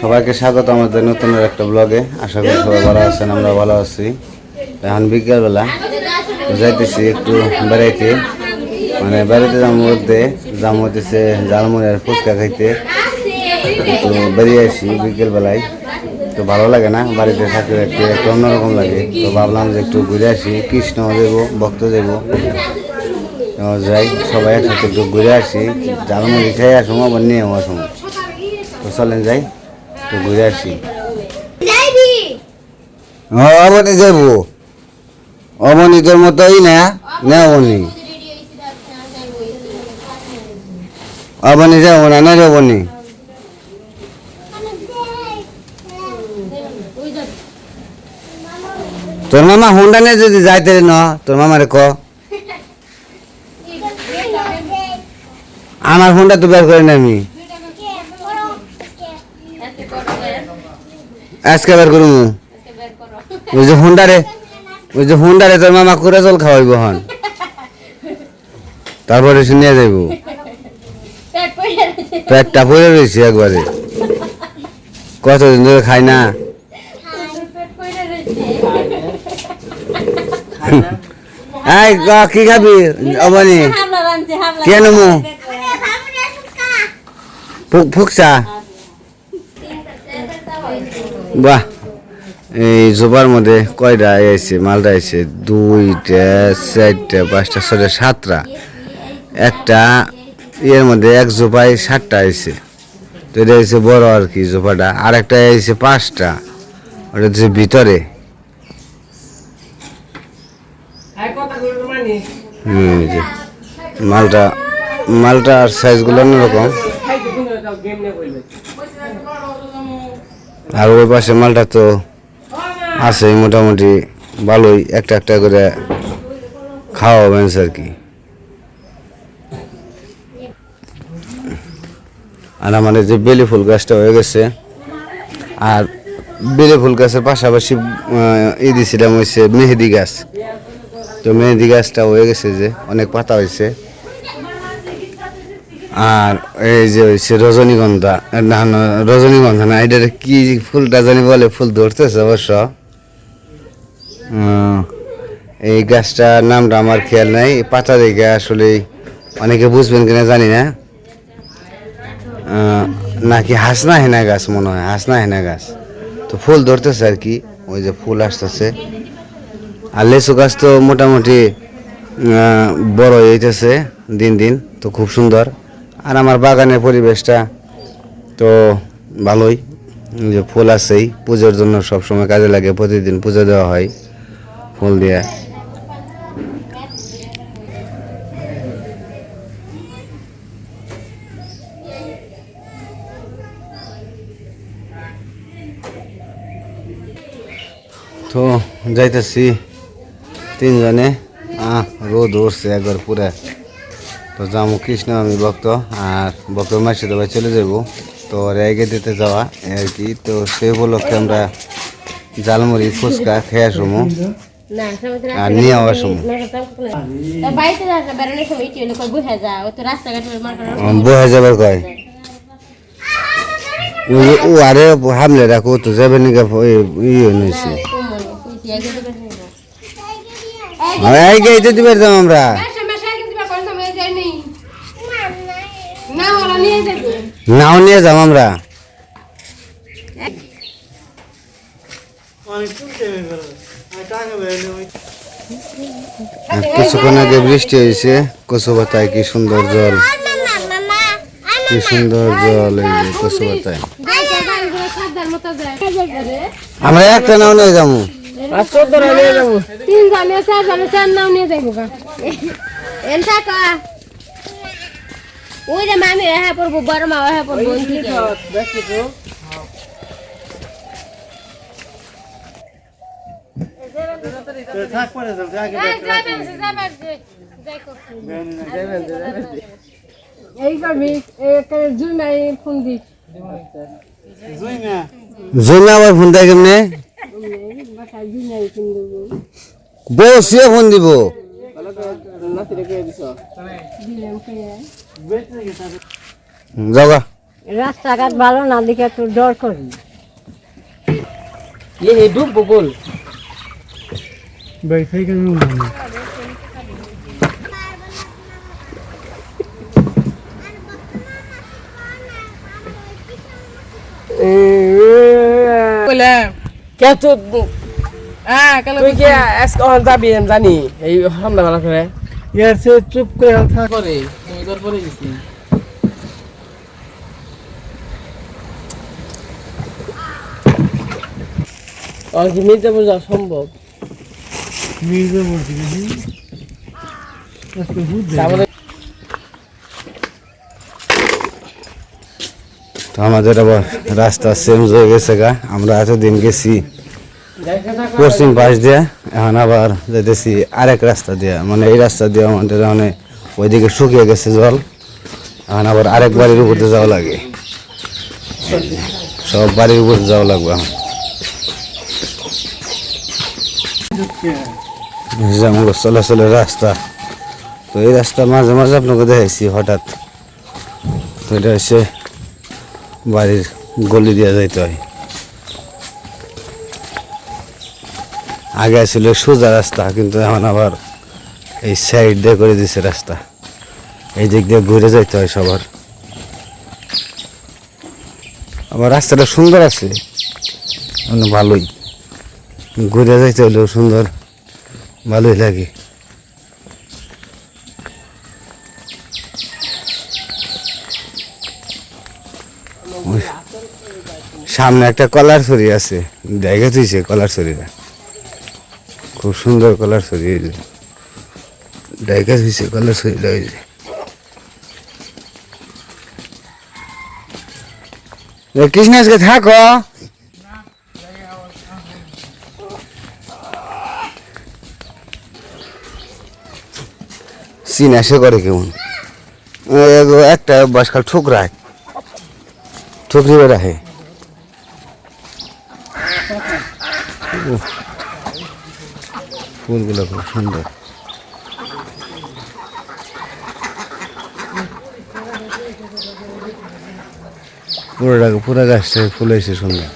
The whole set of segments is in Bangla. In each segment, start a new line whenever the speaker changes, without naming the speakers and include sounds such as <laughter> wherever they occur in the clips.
সবাইকে স্বাগত আমাদের নতুন একটা ব্লগে আশা করি সবাই ভালো আছেন, আমরা ভালো আছি। এখন বিকেলবেলা যাইতেছি একটু বেড়াইতে। মানে বেড়াইতে যাওয়ার মধ্যে যার মধ্যে জালমুড়ি আর ফুচকা খাইতে। একটু বেরিয়ে আসি বিকেলবেলায়। তো ভালো লাগে না, বাড়িতে থাকতে থাকতে একটু অন্যরকম লাগে। তো ভাবলাম যে একটু ঘুরে আসি, কৃষ্ণ দেব, ভক্ত দেব। যাই, সবাই একসাথে একটু ঘুরে আসি। জালমুড়ি খেয়ে আসুন, আবার নিয়েও আসুন। তো চলেন যাই। একটু ঘুরে আসি। অবনি যাইব। অবনি তোর মতোই না? না অবনি অবনি যাব না না যাবনি তোর মামা হুন্ডা নিয়ে যদি যাইতে ন তোর মামারে ক? <laughs> আমার হুন্ডা তো বের করে আমি। আজকে বের করুন ওই যে হুন্ডারে ওই যে হুন্ডারে তোর মামা করে জল খাওয়াইব হন। তারপরে সে নিয়ে যাইব। পেটটা পড়ে রয়েছে একবারে। কতদিন ধরে খাই না? এই ক- কি খাবি অবনি? কেন মু? ফুক- ফুকসা? বাহ, এই জোবার মধ্যে কয়টা এসে মালটা এসে দুইটা, চারটা, পাঁচটা ছটা সাতটা। একটা ইয়ের মধ্যে এক জোপায় সাতটা এসে তো এটা হচ্ছে বড় আর কি জোপাটা। আর একটা এসে পাঁচটা। ওটা হচ্ছে ভিতরে। এই মালটা আর সাইজগুলো অন্যরকম। আর ওই পাশে মালটা তো আছে মোটামুটি, ভালোই একটা একটা করে খাওয়া হবে আর কি। আর আমাদের যে বেলি ফুল গাছটা হয়ে গেছে, আর বেলি ফুল গাছের পাশাপাশি ই দিয়েছিলাম হচ্ছে মেহেদি গাছ। তো মেহেদি গাছটা হয়ে গেছে যে, অনেক পাতা হয়েছে আর এই যে হচ্ছে রজনীগন্ধা, না রজনীগন্ধা না এটা কি ফুলটা জানি বলে ফুল ধরতেছে অবশ্য। এই গাছটার নামটা আমার খেয়াল নাই, পাতা দেখে আসলে অনেকে বুঝবেন কিনা জানি না। নাকি হাসনা হেনা গাছ মনে হয় হাসনা হেনা গাছ। তো ফুল ধরতেছে আর কি, ওই যে ফুল আসতেছে। আর লেচু গাছ তো মোটামুটি বড় হইতেছে দিন দিন, তো খুব সুন্দর। আর আমার বাগানের পরিবেশটা তো ভালোই। যে ফুল আছেই, পুজোর জন্য সব সময় কাজে লাগে, প্রতিদিন পুজো দেওয়া হয় ফুল দিয়ে। তো যাইতেছি তিনজনে। আহ, রোদ উঠছে একবার পুরা। তো যাব কৃষ্ণ আমি ভক্ত আর ভক্ত মাসে তো ভাই চলে যাব তো রেগে দিতে যাওয়া আর কি। তো সেই উপলক্ষে আমরা জালমুড়ি ফুচকা খেয়ে আসব আর নিয়ে
যাচ্ছে বেড়ানোর সময়
বহে যাবার কয় ও আরে হামলে রাখো তো যাবে নাকি ইয়ে নিয়েছি
কোমল কইছি আগে তো বেশি
এই গেইতে দিবে। দাম আমরা। নাও নিয়ে যাম আমরা। কিছুক্ষণ আগে বৃষ্টি হয়েছে কচু পাতায় কি সুন্দর জল। কি সুন্দর জল এই যে কচু আমরা একটা নাও নিয়ে যাব।
তিন জানে চার জানে চার নাও নিয়ে যাইব গা। এন থাকা। ওই যে মামি হ্যাঁ পড়ব বড় মা হ্যাঁ পড়ব ওই থেকে এই পাবি একটা জুই মাই ফোন দি।
জমি আবার ফোন দেয় কেমনে?
বাসায় ফোন দেবো। দিলাম
যাওগা
রাস্তাঘাট ভালো না দিকে একটু ডর করি
ये है डूब बबुल কে তো তুই কি আজকে অহন যাবি আমি জানি এই হামলা মারা করে
ইয়ার সে চুপ করে থাক
করে তুমি পরে গেছি। আর কি মির্জাপুর যাওয়া সম্ভব?
তো আমাদের আবার রাস্তা চেঞ্জ হয়ে গেছে গা। আমরা এতদিন গেছি পশ্চিম পাশ দিয়ে এখন আবার যেতেছি আরেক রাস্তা দিয়ে। মানে এই রাস্তা দিয়ে আমাদের মানে ওইদিকে শুকিয়ে গেছে জল। এখন আবার আরেক বাড়ির উপরে যাওয়া লাগে। সব বাড়ির উপরে যাওয়া লাগবে যেমন চলাচলের রাস্তা। তো এই রাস্তা মাঝে মাঝে আপনাকে দেখাইছি হঠাৎ। তো এটা হচ্ছে বাড়ির গলি দিয়ে যাইতে হয়। আগে ছিল সোজা রাস্তা, কিন্তু এখন আবার এই সাইড দিয়ে করে দিছে রাস্তা। এই দিক দিয়ে ঘুরে যাইতে হয় সবার। আবার রাস্তাটা সুন্দর আছে। মানে ভালোই। ঘুরে যাইতে হলেও সুন্দর। ভালোই লাগে। সামনে একটা কলার ছড়ি আছে। দেখে তুইছে কলার ছড়িটা। খুব সুন্দর কলার ছড়ি দেখে তুইছে কলার যে এ, কৃষ্ণ আজকে থাকো। সিন আসে করে কেমন? একটা বাসকাল ঠুকরায় ঠুকরি রাখে। ফুলগুলো খুব সুন্দর। পুরোটা পুরো গাছটা ফুল হয়েছে সুন্দর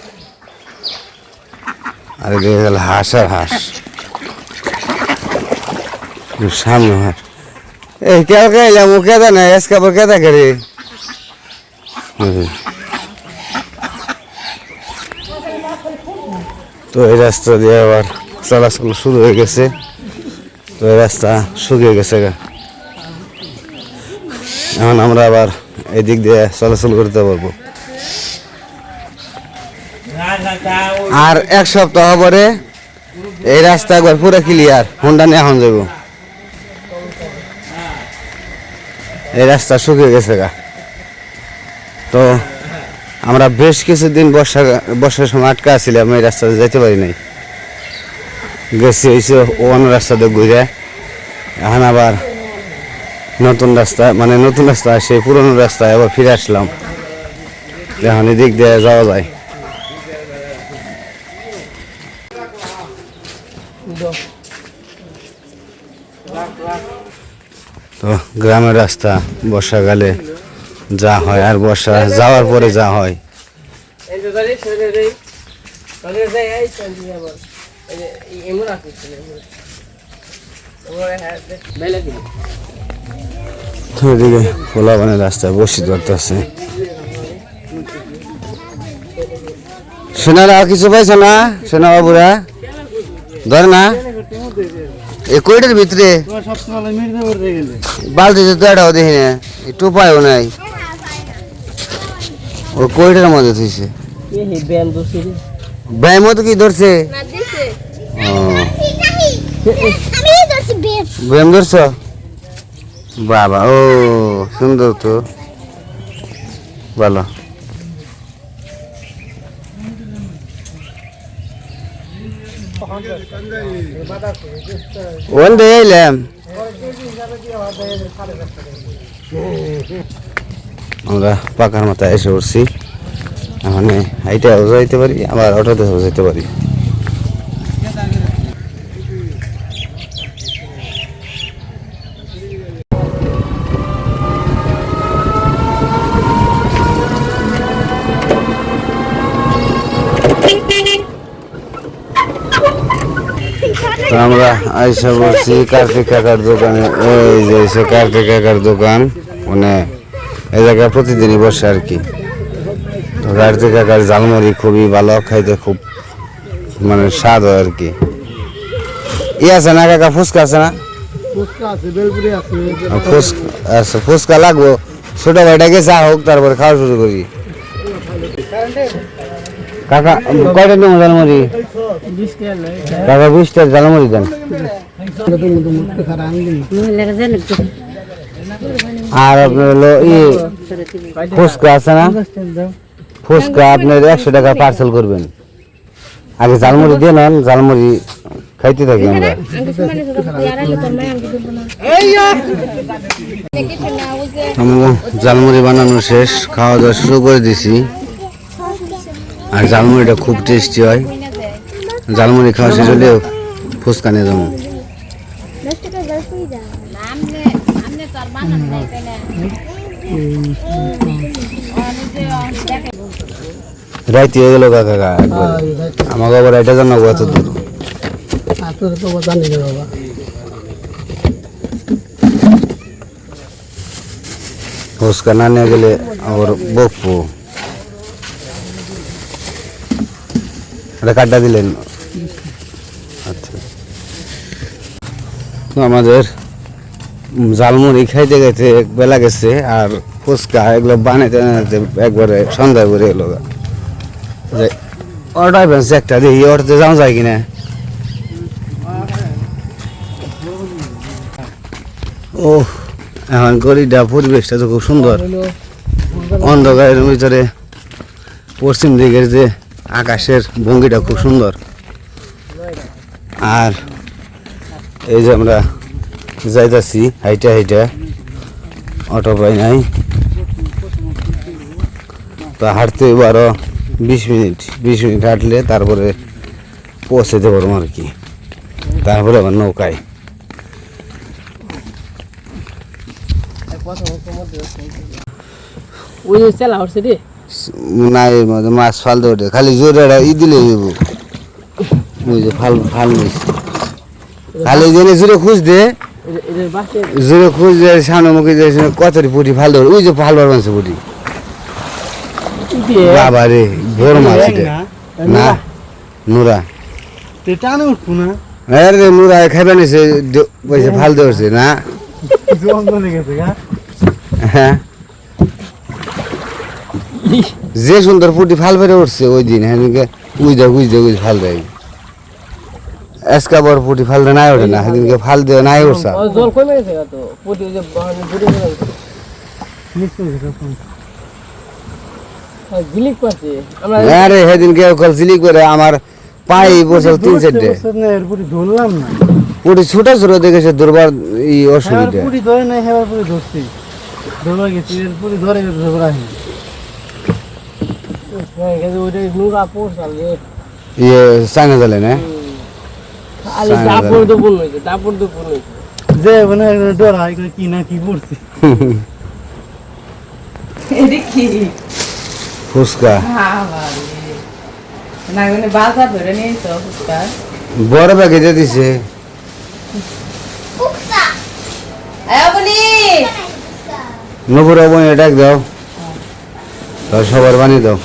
আর দেখে গেল হাঁস আর হাঁস। সামনে হাঁস। এই কে কে এলাম ও কেদা না এসকে আবার কেদা করে? তো এই রাস্তা দিয়ে আবার চলাচল শুরু হয়ে গেছে। তো এই রাস্তা শুকিয়ে গেছে গা। এখন আমরা আবার এই দিক দিয়ে চলাচল করতে পারব। আর এক সপ্তাহ পরে এই রাস্তা একবার পুরো ক্লিয়ার হোন্ডা নিয়ে এখন যাব এই রাস্তা শুকিয়ে গেছে গা। তো আমরা বেশ কিছুদিন বর্ষা, বর্ষার সময় আটকা ছিলাম, এই রাস্তাতে যেতে পারি নাই। গেছি হয়েছে অন্য রাস্তাতে ঘুরে। এখন আবার নতুন রাস্তা মানে নতুন রাস্তা, সেই পুরনো রাস্তায় আবার ফিরে আসলাম। এখন এদিক দিয়ে যাওয়া যায়। তো গ্রামের রাস্তা, বর্ষাকালে যা হয়, আর বর্ষা যাওয়ার পরে যা হয়। তো এদিকে পোলাবানের রাস্তায় বসি ধরতেছে। সোনারা কিছু পাইছো না? সোনা বাবুরা? ধর না। এ কইটার ভিতরে? বালতিতে তো এটাও দেখি না। একটু পাইও নাই। ও কইটার মধ্যে থইছে
ব্যায়াম
মতো কি ধরছে। ব্যায়াম ধরছ? বাবা, ও, সুন্দর তো। ভালো আমরা পাকার মাথায় এসে উঠছি মানে হাইটাও যাইতে পারি, আবার অটোতেও যাইতে পারি তো আমরা আইসা বলছি কার্তিক কাকার দোকানে এই যে এসে কার্তিক কাকার দোকান মানে এই জায়গায় প্রতিদিনই বসে আর কি। তো কার্তিক কাকার ঝালমুড়ি খুবই ভালো খাইতে খুব মানে স্বাদ হয় আর কি। ই আছে না কাকা ফুচকা আছে না? আচ্ছা ফুচকা লাগবো। ছোট ভাইটাকে চা হোক তারপরে খাওয়া শুরু করি। কাকা, কয়টা নেব ঝালমুড়ি? কাকা, বিশটা ঝালমুড়ি দেন। আর আপনার হলো ই ফুচকা আছে না? ফুচকা আপনার একশো টাকা পার্সেল করবেন। আগে ঝালমুড়ি দিয়ে নেন, ঝালমুড়ি খাইতে থাকি আমরা ঝালমুড়ি বানানো শেষ, খাওয়া দাওয়া শুরু করে দিছি। আর ঝালমুড়িটা খুব টেস্টি হয়। ঝালমুড়ি খাওয়া শেষ হলে ফুচকা নিয়ে যাব। রাইতে হয়ে গেল কাকা, একবার। আমাকে আবার এটা জানাব এত দূর। ফুচকা না নিয়ে গেলে আবার বকবো। এটা কাটটা দিলেন। আচ্ছা। আমাদের উম, ঝালমুড়ি খাইতে খাইতে এক বেলা গেছে আর ফুচকা এগুলো বানাইতে একবারে সন্ধ্যায় করে এলো যে অর্ডার একটা দেখি অর্ডারতে যাওয়া যায় কিনা। ও এখন গড়িটা পরিবেশটা তো খুব সুন্দর। অন্ধকারের ভিতরে পশ্চিম দিকের যে আকাশের ভঙ্গিটা খুব সুন্দর। আর এই যে আমরা যাইতাছি হাইটা হাইটা, অটো পাই নাই। তো হাঁটতে আরও বিশ মিনিট বিশ মিনিট হাঁটলে তারপরে পৌঁছাতে পারব আর কি। তারপরে আবার নৌকায়।
ওই চালা হচ্ছে রে।
নাই মধ্যে মাছ ফালতে ওঠে খালি জোরে ই দিলে যাব ওই যে ফাল ফাল নিস খালি জেনে জোরে খুঁজ দে। জোরে খুঁজ দে সামনে মুখে যে কতরি পুটি ফাল দেবে ওই যে ফাল বার মাছ পুটি বাবা রে ভোর মাছ না নুরা।
টানে উঠবো না।
আরে রে নুরা খাইবে নিছে পয়সা ফাল দেওয়াছে না। হ্যাঁ। যে সুন্দর পুটি ফাল বেড়ে উঠছে ওই দিন হ্যাঁ উই দেয় উই দেয় উই ফাল দেয়। পুটি ফাল নাই ওঠে না সেদিনকে ফাল দেওয়া নাই উঠছে।
জল কমে গেছে তো যে
হয়ে
আরে সেদিনকে কল সিলি করে আমার পাই বছর তিন চারটে।
ধরলাম না।
পুটি ছোট ছোট দেখেছে দুর্বার ই অসুবিধা।
পুরি ধরে নাই হেবার পুরি ধরছি। ধরা গেছি ধরে গেছে ধরা হয়নি
হ্যাঁ, গেছে ওইটা নুরা পোষাল যে
ইয়ে জালে। না
যে মানে ডরা হয় কি না কি
ফুচকা।
না মানে ফুচকা।
বড় ব্যাগে দিয়ে দিছে। নবুর অবনী ডাক দাও। সবার বানিয়ে দাও।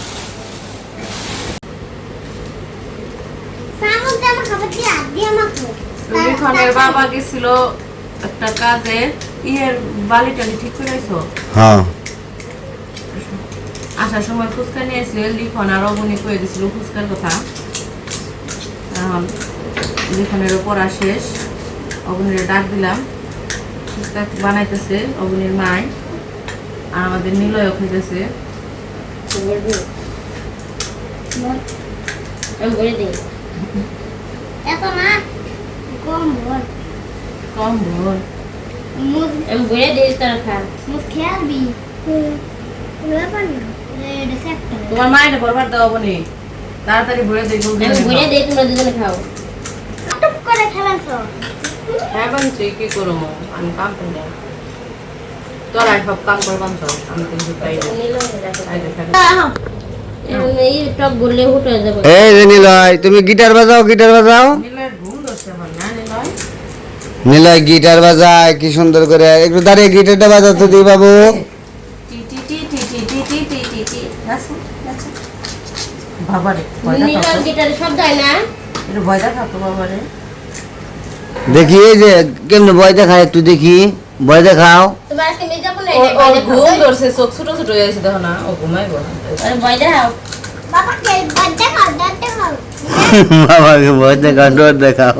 বাবা গেছিল একটা কাজে ইয়ের বালি টালি ঠিক করেছ
হ্যাঁ।
আসার সময় ফুচকা নিয়ে এসে লিখন আর অবনি কয়ে দিছিল ফুচকার কথা। লিখনের পড়া শেষ অবনীর ডাক দিলাম। ফুচকা বানাইতেছে অবনীর মায় আর আমাদের নিলয় খাইতেছে
আমি বলে দিই এত না কম বল।
কম ভোর
আমি বলে দিই তোর খা মুখ খেয়ালবি ব্যাপার না এটা
তোমার বরবার দাও অবনি তাড়াতাড়ি ভরে দেখব
আমি দিই তোমরা দুজনে খাও। টুক করে খেলাছ
হ্যাঁ বানছি কি করব? আমি কাম করি না। তোরাই সব কাম করে বানছ? আমি কিন্তু তাই।
এই টক বললে উঠে যাবে।
এই নিলয় তুমি গিটার বাজাও গিটার বাজাও। নিলয় গিটার বাজায় কি সুন্দর করে। একটু দাঁড়িয়ে গিটারটা বাজাতে দিই বাবু। দেখি এই যে কেমন ভয় দেখায় তুই দেখি। ভয় দেখাও।
ছোট ছোট হয়ে গেছে
ভয় দেখাও। <laughs>
বাবাকে ভয় দেখাও ডর দেখাও।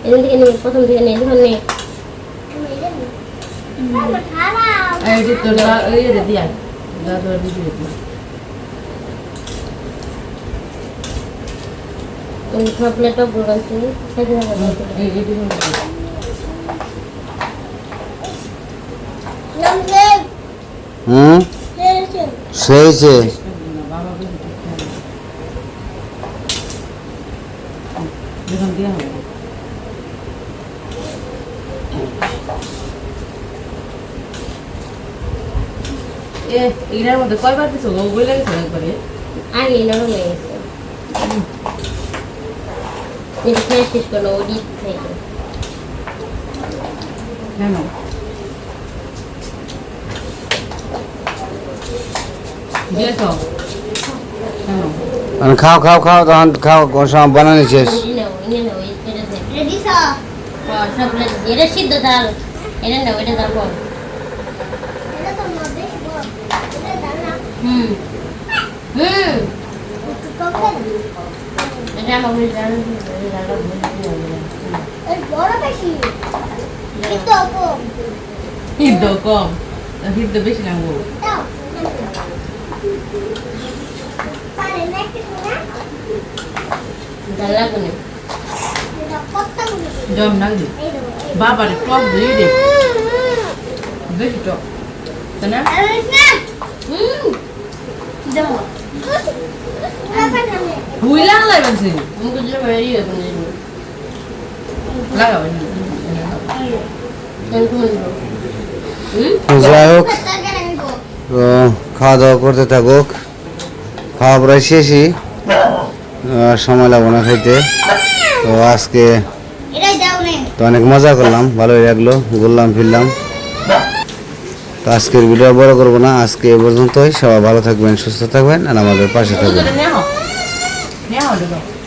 এখান থেকে নিয়ে প্রথম থেকে নিয়ে দেখুন নিয়ে
এই এ এটার মধ্যে কয়বার কিছু গো বই লাগেছে একবারে
আগে নরম হয়ে গেছে এটা খেয়ে শেষ করল
ও
ডিপ খাও খাও খাও তখন খাও সব বানানো শেষ
সিদ্ধ তার এটা না ওইটা তারপর
হিদ্দ কম। হিদ্দ বেশি লাগবো জম লাগবে বাবারে টক দিয়ে দে। বেশি টক। তাই না?
হুম।
যাই হোক খাওয়া দাওয়া করতে থাকুক। খাওয়া প্রায় শেষই সময় লাগবে না খাইতে তো আজকে তো অনেক মজা করলাম, ভালোই লাগল, ঘুরলাম, ফিরলাম। তো আজকের ভিডিও বড় করব না, আজকে এ পর্যন্তই। সবাই ভালো থাকবেন, সুস্থ থাকবেন, আর আমাদের পাশে থাকবেন।
这个。